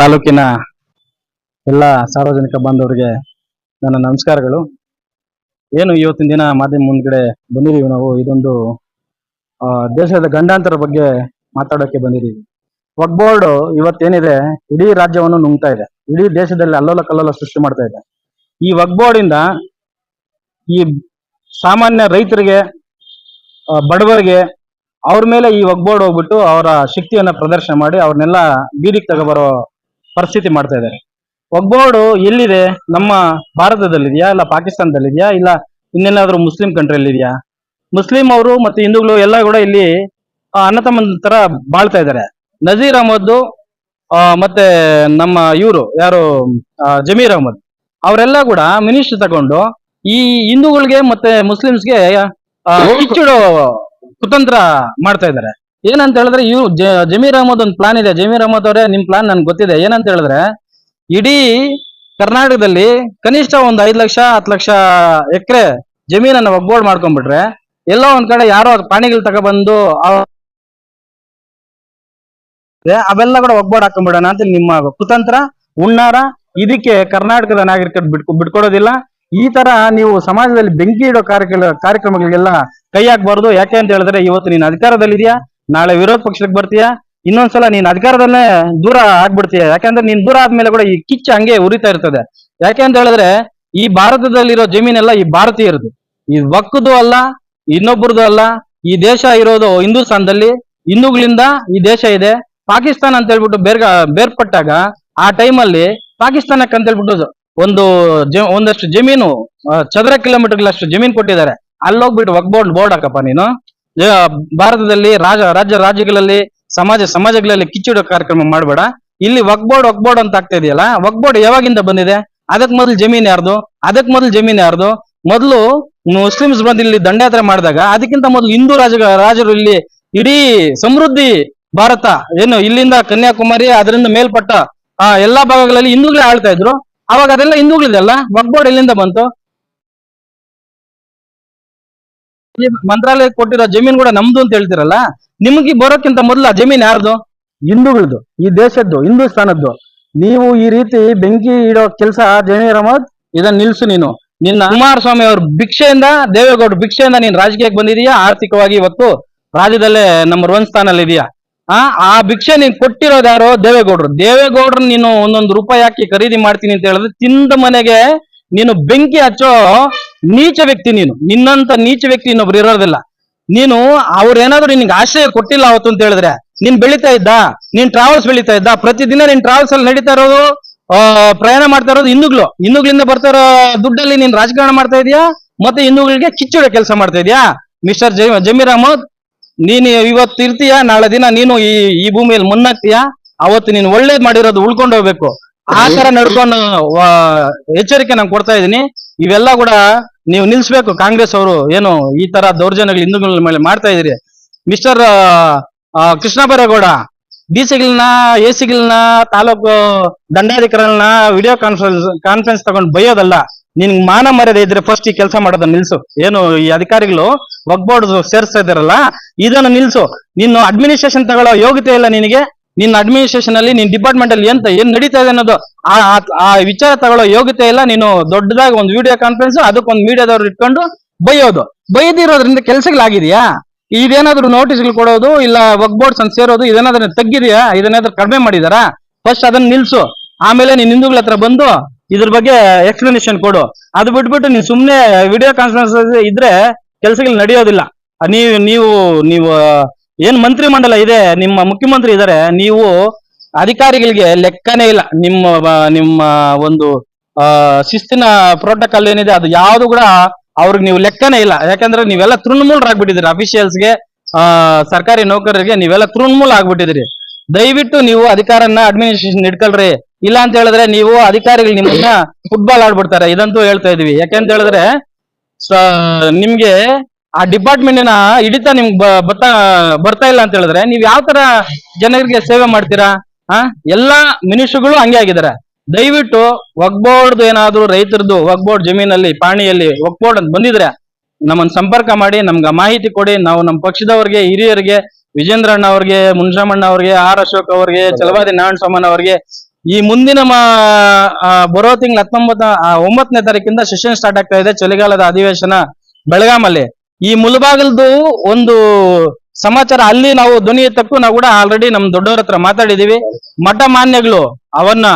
ತಾಲೂಕಿನ ಎಲ್ಲ ಸಾರ್ವಜನಿಕ ಬಾಂಧವರಿಗೆ ನನ್ನ ನಮಸ್ಕಾರಗಳು. ಏನು ಇವತ್ತಿನ ದಿನ ಮಾಧ್ಯಮ ಮುಂದ್ಗಡೆ ಬಂದಿದ್ದೀವಿ ನಾವು, ಇದೊಂದು ದೇಶದ ಗಂಡಾಂತರ ಬಗ್ಗೆ ಮಾತಾಡೋಕೆ ಬಂದಿದ್ದೀವಿ. ವಕ್ ಬೋರ್ಡ್ ಇವತ್ತೇನಿದೆ, ಇಡೀ ರಾಜ್ಯವನ್ನು ನುಂಗ್ತಾ ಇದೆ. ಇಡೀ ದೇಶದಲ್ಲಿ ಅಲ್ಲೋಲ ಕಲ್ಲೋಲ ಸೃಷ್ಟಿ ಮಾಡ್ತಾ ಇದೆ. ಈ ವಕ್ ಇಂದ ಈ ಸಾಮಾನ್ಯ ರೈತರಿಗೆ ಬಡವರಿಗೆ, ಅವ್ರ ಮೇಲೆ ಈ ವಕ್ ಬೋರ್ಡ್ ಹೋಗ್ಬಿಟ್ಟು ಅವರ ಶಕ್ತಿಯನ್ನ ಪ್ರದರ್ಶನ ಮಾಡಿ ಅವ್ರನ್ನೆಲ್ಲ ಬೀದಿಗೆ ತಗೊಬರೋ ಪರಿಸ್ಥಿತಿ ಮಾಡ್ತಾ ಇದ್ದಾರೆ. ಒಗ್ಬೋರ್ಡು ಎಲ್ಲಿದೆ? ನಮ್ಮ ಭಾರತದಲ್ಲಿದೆಯಾ? ಇಲ್ಲ ಪಾಕಿಸ್ತಾನದಲ್ಲಿದೆಯಾ? ಇಲ್ಲ ಇನ್ನೆಲ್ಲಾದ್ರೂ ಮುಸ್ಲಿಂ ಕಂಟ್ರಿಯಲ್ಲಿ ಇದೆಯಾ ಮುಸ್ಲಿಂ ಅವರು ಮತ್ತೆ ಹಿಂದೂಗಳು ಎಲ್ಲ ಕೂಡ ಇಲ್ಲಿ ಅನ್ನತಮ್ಮನ ತರ ಬಾಳ್ತಾ ಇದ್ದಾರೆ. ನಜೀರ್ ಅಹಮದ್ ಮತ್ತೆ ನಮ್ಮ ಇವರು, ಯಾರು ಜಮೀರ್ ಅಹಮದ್, ಅವರೆಲ್ಲ ಕೂಡ ಮಿನಿಸ್ಟರ್ ತಗೊಂಡು ಈ ಹಿಂದೂಗಳಿಗೆ ಮತ್ತೆ ಮುಸ್ಲಿಮ್ಸ್ಗೆ ಕಿಚ್ಚುಡೋ ಕುತಂತ್ರ ಮಾಡ್ತಾ ಇದ್ದಾರೆ. ಏನಂತ ಹೇಳಿದ್ರೆ ಇವ್ ಜಮೀರ್ ಅಹಮದ್ ಒಂದು ಪ್ಲಾನ್ ಇದೆ. ಜಮೀರ್ ಅಹಮದ್ ಅವರೇ, ನಿಮ್ ಪ್ಲಾನ್ ನನ್ಗೆ ಗೊತ್ತಿದೆ. ಏನಂತ ಹೇಳಿದ್ರೆ, ಇಡೀ ಕರ್ನಾಟಕದಲ್ಲಿ ಕನಿಷ್ಠ ಒಂದ್ ಐದ್ ಲಕ್ಷ, ಹತ್ತು ಲಕ್ಷ ಎಕರೆ ಜಮೀನನ್ನ ಒಗ್ಬೋರ್ಡ್ ಮಾಡ್ಕೊಂಡ್ಬಿಟ್ರೆ, ಎಲ್ಲೋ ಒಂದ್ ಕಡೆ ಯಾರೋ ಪ್ರಾಣಿಗಳು ತಗೊಬಂದು ಅವ- ಅವೆಲ್ಲ ಕೂಡ ಒಗ್ಬೋರ್ಡ್ ಹಾಕೊಂಡ್ಬಿಡೋಣ ಅಂತ ನಿಮ್ಮ ಕುತಂತ್ರ ಉಣ್ಣಾರ ಇದಕ್ಕೆ ಕರ್ನಾಟಕದ ನಾಗರಿಕರು ಬಿಟ್ಕೊ, ಬಿಟ್ಕೊಡೋದಿಲ್ಲ. ಈ ತರ ನೀವು ಸಮಾಜದಲ್ಲಿ ಬೆಂಕಿ ಇಡೋ ಕಾರ್ಯಕ್ರಮ, ಕಾರ್ಯಕ್ರಮಗಳಿಗೆಲ್ಲ ಕೈ ಹಾಕ್ಬಾರ್ದು. ಯಾಕೆ ಅಂತ ಹೇಳಿದ್ರೆ, ಇವತ್ತು ನೀನು ಅಧಿಕಾರದಲ್ಲಿದ್ಯಾ? ನಾಳೆ ವಿರೋಧ ಪಕ್ಷಕ್ಕೆ ಬರ್ತೀಯ? ಇನ್ನೊಂದ್ಸಲ ನೀನ್ ಅಧಿಕಾರದಲ್ಲೇ ದೂರ ಆಗ್ಬಿಡ್ತೀಯ? ಯಾಕಂದ್ರೆ ನೀನ್ ದೂರ ಆದ್ಮೇಲೆ ಕೂಡ ಈ ಕಿಚ್ಚ ಹಂಗೆ ಉರಿತಾ ಇರ್ತದೆ. ಯಾಕೆ ಅಂತ ಹೇಳಿದ್ರೆ, ಈ ಭಾರತದಲ್ಲಿರೋ ಜಮೀನೆಲ್ಲ ಈ ಭಾರತೀಯರದು. ಈ ಒಕ್ಕದು ಅಲ್ಲ, ಇನ್ನೊಬ್ಬರದು ಅಲ್ಲ, ಈ ದೇಶ ಇರೋದು ಹಿಂದೂಸ್ತಾನದಲ್ಲಿ, ಹಿಂದೂಗಳಿಂದ ಈ ದೇಶ ಇದೆ. ಪಾಕಿಸ್ತಾನ ಅಂತ ಹೇಳ್ಬಿಟ್ಟು ಬೇರ್ಗ, ಬೇರ್ಪಟ್ಟಾಗ ಆ ಟೈಮಲ್ಲಿ ಪಾಕಿಸ್ತಾನಕ್ಕೆ ಅಂತ ಹೇಳ್ಬಿಟ್ಟು ಒಂದು ಒಂದಷ್ಟು ಜಮೀನು ಚದರ ಕಿಲೋಮೀಟರ್ಗಳಷ್ಟು ಜಮೀನು ಕೊಟ್ಟಿದ್ದಾರೆ. ಅಲ್ಲೋಗ್ಬಿಟ್ಟು ವಕ್ ಬೋರ್ಡ್ ಹಾಕಪ್ಪ ನೀನು. ಭಾರತದಲ್ಲಿ ರಾಜ, ರಾಜ್ಯ ರಾಜ್ಯಗಳಲ್ಲಿ ಸಮಾಜ, ಸಮಾಜಗಳಲ್ಲಿ ಕಿಚ್ಚಿಡೋ ಕಾರ್ಯಕ್ರಮ ಮಾಡಬೇಡ. ಇಲ್ಲಿ ವಕ್ಬೋರ್ಡ್ ವಕ್ಬೋರ್ಡ್ ವಕ್ ಬೋರ್ಡ್ ಅಂತ ಆಗ್ತಾ ಇದೆಯಲ್ಲ ವಕ್ಬೋರ್ಡ್ ಯಾವಾಗಿಂದ ಬಂದಿದೆ? ಅದಕ್ ಮೊದಲು ಜಮೀನ್ ಯಾರ್ದು? ಅದಕ್ ಮೊದಲು ಜಮೀನ್ ಯಾರ್ದು? ಮೊದಲು ಮುಸ್ಲಿಮ್ಸ್ ಬಂದು ಇಲ್ಲಿ ದಂಡಯಾತ್ರೆ ಮಾಡಿದಾಗ, ಅದಕ್ಕಿಂತ ಮೊದಲು ಹಿಂದೂ ರಾಜ, ರಾಜರು ಇಲ್ಲಿ ಇಡೀ ಸಮೃದ್ಧಿ ಭಾರತ, ಏನು ಇಲ್ಲಿಂದ ಕನ್ಯಾಕುಮಾರಿ, ಅದರಿಂದ ಮೇಲ್ಪಟ್ಟ, ಆ, ಎಲ್ಲಾ ಭಾಗಗಳಲ್ಲಿ ಹಿಂದೂಗಳೇ ಆಳ್ತಾ ಇದ್ರು. ಅವಾಗ ಅದೆಲ್ಲ ಹಿಂದೂಗಳಿದೆಲ್ಲ ವಕ್ ಬೋರ್ಡ್ ಎಲ್ಲಿಂದ ಬಂತು? ಈ ಮಂತ್ರಾಲಯ ಕೊಟ್ಟಿರೋ ಜಮೀನ್ ಕೂಡ ನಮ್ದು ಅಂತ ಹೇಳ್ತಿರಲ್ಲ? ನಿಮಗೆ ಬರೋಕ್ಕಿಂತ ಮೊದಲು ಆ ಜಮೀನ್ ಯಾರ್ದು? ಹಿಂದೂಗಳದ್ದು ಈ ದೇಶದ್ದು ಹಿಂದೂಸ್ತಾನದ್ದು. ನೀವು ಈ ರೀತಿ ಬೆಂಕಿ ಇಡೋ ಕೆಲಸ ಜಮೀರ್ ಅಹಮದ್ ಇದನ್ನ ನಿಲ್ಸು ನೀನು. ನಿನ್ನ ಕುಮಾರಸ್ವಾಮಿ ಅವ್ರ ಭಿಕ್ಷೆಯಿಂದ ದೇವೇಗೌಡ ಭಿಕ್ಷೆಯಿಂದ ನೀನ್ ರಾಜಕೀಯಕ್ಕೆ ಬಂದಿದೀಯಾ? ಆರ್ಥಿಕವಾಗಿ ಇವತ್ತು ರಾಜ್ಯದಲ್ಲೇ ನಂಬರ್ ಒನ್ ಸ್ಥಾನಲ್ಲಿ ಇದೆಯಾ? ಆ ಆ ಭಿಕ್ಷೆ ನೀನ್ ಕೊಟ್ಟಿರೋದು ಯಾರು? ದೇವೇಗೌಡರು. ದೇವೇಗೌಡರು ನೀನು ಒಂದೊಂದು ರೂಪಾಯಿ ಹಾಕಿ ಖರೀದಿ ಮಾಡ್ತೀನಿ ಅಂತ ಹೇಳಿದ್ರೆ ತಿಂದ ಮನೆಗೆ ನೀನು ಬೆಂಕಿ ಹಚ್ಚೋ ನೀಚ ವ್ಯಕ್ತಿ ನೀನು. ನಿನ್ನಂತ ನೀಚ ವ್ಯಕ್ತಿ ಇನ್ನೊಬ್ರು ಇರೋದಿಲ್ಲ. ನೀನು ಅವ್ರೇನಾದ್ರು ನಿನ್ಗೆ ಆಶ್ರಯ ಕೊಟ್ಟಿಲ್ಲ ಅವತ್ತು ಅಂತ ಹೇಳಿದ್ರೆ, ನೀನ್ ಬೆಳಿತಾ ಇದ್ದ, ನೀನ್ ಟ್ರಾವೆಲ್ಸ್ ಬೆಳಿತಾ ಇದ್ದ, ಪ್ರತಿದಿನ ನೀನ್ ಟ್ರಾವೆಲ್ಸ್ ಅಲ್ಲಿ ನಡೀತಾ ಇರೋದು ಪ್ರಯಾಣ ಮಾಡ್ತಾ ಇರೋದು ಹಿಂದೂಗಳು ಹಿಂದೂಗಳಿಂದ ಬರ್ತಾ ಇರೋ ದುಡ್ಡಲ್ಲಿ ನೀನ್ ರಾಜಕಾರಣ ಮಾಡ್ತಾ ಇದೀಯಾ? ಮತ್ತೆ ಹಿಂದೂಗಳಿಗೆ ಕಿಚ್ಚುಡ ಕೆಲಸ ಮಾಡ್ತಾ ಇದೀಯಾ? ಮಿಸ್ಟರ್ ಜಮೀರ್ ಅಹಮದ್, ನೀನು ಇವತ್ತು ಇರ್ತೀಯ? ನಾಳೆ ದಿನ ನೀನು ಈ ಈ ಭೂಮಿಯಲ್ಲಿ ಮುನ್ನಾಗ್ತೀಯಾ ಅವತ್ತು ನೀನು ಒಳ್ಳೇದ್ ಮಾಡಿರೋದು ಉಳ್ಕೊಂಡು ಹೋಗ್ಬೇಕು. ಆ ತರ ನಡ್ಕೊಂಡು ಎಚ್ಚರಿಕೆ ನಾನು ಕೊಡ್ತಾ ಇದ್ದೀನಿ. ಇವೆಲ್ಲ ಕೂಡ ನೀವು ನಿಲ್ಸ್ಬೇಕು. ಕಾಂಗ್ರೆಸ್ ಅವರು ಏನು ಈ ತರ ದೌರ್ಜನ್ಯಗಳು ಹಿಂದೂಗಳ ಮೇಲೆ ಮಾಡ್ತಾ ಇದೀರಿ ಮಿಸ್ಟರ್ ಕೃಷ್ಣ ಬೈರೇಗೌಡ ಡಿ ಸಿಗಳನ್ನ ಎ ಸಿಗಳನ್ನ ತಾಲೂಕು ದಂಡಾಧಿಕಾರಿಗಳನ್ನ ವಿಡಿಯೋ ಕಾನ್ಫರೆನ್ಸ್ ಕಾನ್ಫರೆನ್ಸ್ ತಗೊಂಡು ಬೈಯೋದಲ್ಲ. ನಿನ್ ಮಾನ ಮರ್ಯಾದೆ ಇದ್ರೆ ಫಸ್ಟ್ ಈ ಕೆಲಸ ಮಾಡೋದನ್ನ ನಿಲ್ಸು. ಏನು ಈ ಅಧಿಕಾರಿಗಳು ಒಗ್ಬೋರ್ಡ್ ಸೇರಿಸ್ತಾ ಇದಾರಲ್ಲ ಇದನ್ನ ನಿಲ್ಸು. ನೀನು ಅಡ್ಮಿನಿಸ್ಟ್ರೇಷನ್ ತಗೊಳ್ಳೋ ಯೋಗ್ಯತೆ ಇಲ್ಲ ನಿನಗೆ. ನಿನ್ನ ಅಡ್ಮಿನಿಸ್ಟ್ರೇಷನ್ ಅಲ್ಲಿ ನಿನ್ ಡಿಪಾರ್ಟ್ಮೆಂಟ್ ಅಲ್ಲಿ ಎಂತ, ಏನ್ ನಡೀತಾ ಇದೆ ಅನ್ನೋದು, ಆ ವಿಚಾರ ತಗೊಳ್ಳೋ ಯೋಗ್ಯತೆ ಇಲ್ಲ. ನೀನು ದೊಡ್ಡದಾಗಿ ಒಂದು ವಿಡಿಯೋ ಕಾನ್ಫರೆನ್ಸ್ ಅದಕ್ಕೊಂದು ಮೀಡಿಯಾದವ್ರು ಇಟ್ಕೊಂಡು ಬೈಯೋದು. ಬೈದಿರೋದ್ರಿಂದ ಕೆಲಸಗಳಾಗಿದೆಯಾ? ಇದೇನಾದ್ರೂ ನೋಟಿಸ್ಗಳು ಕೊಡೋದು, ಇಲ್ಲ ವಕ್ಬೋರ್ಡ್ಸ್ ಅಂತ ಸೇರೋದು, ಇದೇನಾದ್ರೂ ತಗ್ಗಿದೆಯಾ? ಇದನ್ನೇನಾದ್ರೂ ಕಡಿಮೆ ಮಾಡಿದಾರಾ? ಫಸ್ಟ್ ಅದನ್ನ ನಿಲ್ಸು. ಆಮೇಲೆ ನೀನ್ ಹಿಂದೂಗಳ ಹತ್ರ ಬಂದು ಇದ್ರ ಬಗ್ಗೆ ಎಕ್ಸ್ಪ್ಲನೇಷನ್ ಕೊಡು. ಅದು ಬಿಟ್ಬಿಟ್ಟು ನೀನ್ ಸುಮ್ನೆ ವಿಡಿಯೋ ಕಾನ್ಫರೆನ್ಸ್ ಇದ್ರೆ ಕೆಲಸಗಳು ನಡೆಯೋದಿಲ್ಲ. ನೀವು ನೀವು ನೀವು ಏನ್ ಮಂತ್ರಿ ಮಂಡಲ ಇದೆ, ನಿಮ್ಮ ಮುಖ್ಯಮಂತ್ರಿ ಇದಾರೆ, ನೀವು ಅಧಿಕಾರಿಗಳಿಗೆ ಲೆಕ್ಕನೇ ಇಲ್ಲ. ನಿಮ್ಮ ನಿಮ್ಮ ಒಂದು ಶಿಸ್ತಿನ ಪ್ರೋಟೋಕಾಲ್ ಏನಿದೆ, ಅದು ಯಾವ್ದು ಕೂಡ ಅವ್ರಿಗೆ ನೀವು ಲೆಕ್ಕನೇ ಇಲ್ಲ. ಯಾಕಂದ್ರೆ ನೀವೆಲ್ಲ ತೃಣಮೂಲರಾಗ್ಬಿಟ್ಟಿದ್ರಿ ಅಫಿಷಿಯಲ್ಸ್ಗೆ ಆ, ಸರ್ಕಾರಿ ನೌಕರರಿಗೆ ನೀವೆಲ್ಲ ತೃಣಮೂಲ ಆಗ್ಬಿಟ್ಟಿದ್ರಿ ದಯವಿಟ್ಟು ನೀವು ಅಧಿಕಾರನ್ನ ಅಡ್ಮಿನಿಸ್ಟ್ರೇಷನ್ ಇಟ್ಕೊಳ್ರಿ. ಇಲ್ಲ ಅಂತ ಹೇಳಿದ್ರೆ ನೀವು ಅಧಿಕಾರಿಗಳು ನಿಮ್ಮನ್ನ ಫುಟ್ಬಾಲ್ ಆಡ್ಬಿಡ್ತಾರೆ. ಇದಂತೂ ಹೇಳ್ತಾ ಇದೀವಿ. ಯಾಕೆಂತ ಹೇಳಿದ್ರೆ ನಿಮ್ಗೆ ಆ ಡಿಪಾರ್ಟ್ಮೆಂಟಿನ ಹಿಡಿತ ನಿಮ್ಗೆ ಬರ್ತಾ ಬರ್ತಾ ಇಲ್ಲ ಅಂತ ಹೇಳಿದ್ರೆ ನೀವ್ ಯಾವ ತರ ಜನರಿಗೆ ಸೇವೆ ಮಾಡ್ತೀರಾ? ಆ? ಎಲ್ಲಾ ಮಿನಿಸ್ಟ್ರುಗಳು ಹಂಗೆ ಆಗಿದ್ದಾರೆ. ದಯವಿಟ್ಟು ಒಗ್ಬೋರ್ಡ್ ಏನಾದ್ರು ರೈತರದ್ದು, ಒಗ್ಬೋರ್ಡ್ ಜಮೀನಲ್ಲಿ, ಪಾಣಿಯಲ್ಲಿ ಒಗ್ಬೋರ್ಡ್ ಅಂತ ಬಂದಿದ್ರೆ ನಮ್ಮನ್ನ ಸಂಪರ್ಕ ಮಾಡಿ, ನಮ್ಗೆ ಮಾಹಿತಿ ಕೊಡಿ. ನಾವು ನಮ್ಮ ಪಕ್ಷದವರಿಗೆ, ಹಿರಿಯರಿಗೆ ವಿಜೇಂದ್ರಣ್ಣ ಅವ್ರಿಗೆ ಮುನ್ಷಾಮಣ್ಣ ಅವ್ರಿಗೆ, ಆರ್ ಅಶೋಕ್ ಅವ್ರಿಗೆ, ಚಲವಾದಿ ಸೋಮನ್ ಅವ್ರಿಗೆ, ಈ ಮುಂದಿನ ಬರೋ ತಿಂಗಳ ಹತ್ತೊಂಬತ್ತ ಒಂಬತ್ತನೇ ತಾರೀಕಿಂದ ಸೆಷನ್ ಸ್ಟಾರ್ಟ್ ಆಗ್ತಾ ಇದೆ ಚಳಿಗಾಲದ ಅಧಿವೇಶನ ಬೆಳಗಾಮಲ್ಲಿ. ಈ ಮುಲ್ಬಾಗಲ್ದು ಒಂದು ಸಮಾಚಾರ, ಅಲ್ಲಿ ನಾವು ಧ್ವನಿ ಎತ್ತಕ್ಕೂ ನಾವು ಕೂಡ ಆಲ್ರೆಡಿ ನಮ್ ದೊಡ್ಡವ್ರ ಹತ್ರ ಮಾತಾಡಿದೀವಿ. ಮಠ ಮಾನ್ಯಗಳು, ಅವನ್ನ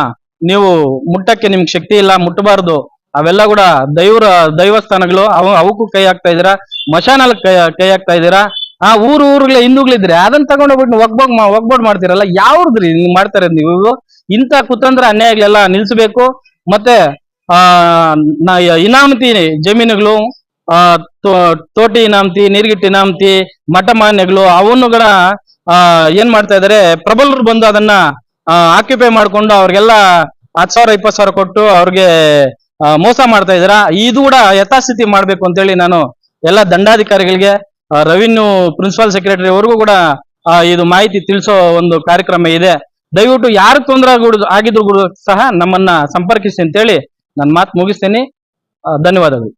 ನೀವು ಮುಟ್ಟಕ್ಕೆ ನಿಮ್ಗೆ ಶಕ್ತಿ ಇಲ್ಲ ಮುಟ್ಟಬಾರ್ದು ಅವೆಲ್ಲ ಕೂಡ ದೈವರ ದೈವಸ್ಥಾನಗಳು ಅವ, ಅವಕ್ಕೂ ಕೈ ಹಾಕ್ತಾ ಇದೀರಾ ಮಶಾನಲ್ ಕೈ ಕೈ ಹಾಕ್ತಾ ಇದೀರಾ ಆ, ಊರು, ಊರುಗಳ ಹಿಂದೂಗಳಿದ್ರೆ ಅದನ್ನ ತಗೊಂಡೋಗ್ಬಿಟ್ಟು ಒಗ್ಬೋಗ್ ಒಗ್ಬೋಡ್ ಮಾಡ್ತೀರಲ್ಲ? ಯಾವ್ದ್ರಿ ಮಾಡ್ತಾರೆ ನೀವು? ಇಂಥ ಕುತಂತ್ರ ಅನ್ಯಾಯಗಳೆಲ್ಲ ನಿಲ್ಸಬೇಕು. ಮತ್ತೆ, ಆ ಇನಾಮತಿ ಜಮೀನುಗಳು ತೋಟಿ ನಾಮತಿ, ನೀರ್ಗಿಟ್ಟಿ ನಾಮತಿ, ಮಠ ಮಾನ್ಯಗಳು ಅವನ್ನುಗಳ ಆ, ಏನ್ ಮಾಡ್ತಾ ಇದಾರೆ, ಪ್ರಬಲರು ಬಂದು ಅದನ್ನ ಆಕ್ಯುಪೈ ಮಾಡ್ಕೊಂಡು ಅವ್ರಿಗೆಲ್ಲ ಹತ್ತು ಸಾವಿರ, ಇಪ್ಪತ್ತು ಸಾವಿರ ಕೊಟ್ಟು ಅವ್ರಿಗೆ ಮೋಸ ಮಾಡ್ತಾ ಇದ್ದೀರಾ ಇದು ಕೂಡ ಯಥಾಸ್ಥಿತಿ ಮಾಡ್ಬೇಕು ಅಂತೇಳಿ ನಾನು ಎಲ್ಲ ದಂಡಾಧಿಕಾರಿಗಳಿಗೆ ರೆವಿನ್ಯೂ ಪ್ರಿನ್ಸಿಪಾಲ್ ಸೆಕ್ರೆಟರಿ ಅವ್ರಿಗೂ ಕೂಡ ಇದು ಮಾಹಿತಿ ತಿಳಿಸೋ ಒಂದು ಕಾರ್ಯಕ್ರಮ ಇದೆ. ದಯವಿಟ್ಟು ಯಾರು ತೊಂದರೆ ಆಗಿದ್ರು ಸಹ ನಮ್ಮನ್ನ ಸಂಪರ್ಕಿಸಿ ಅಂತೇಳಿ ನನ್ನ ಮಾತು ಮುಗಿಸ್ತೇನೆ. ಧನ್ಯವಾದಗಳು.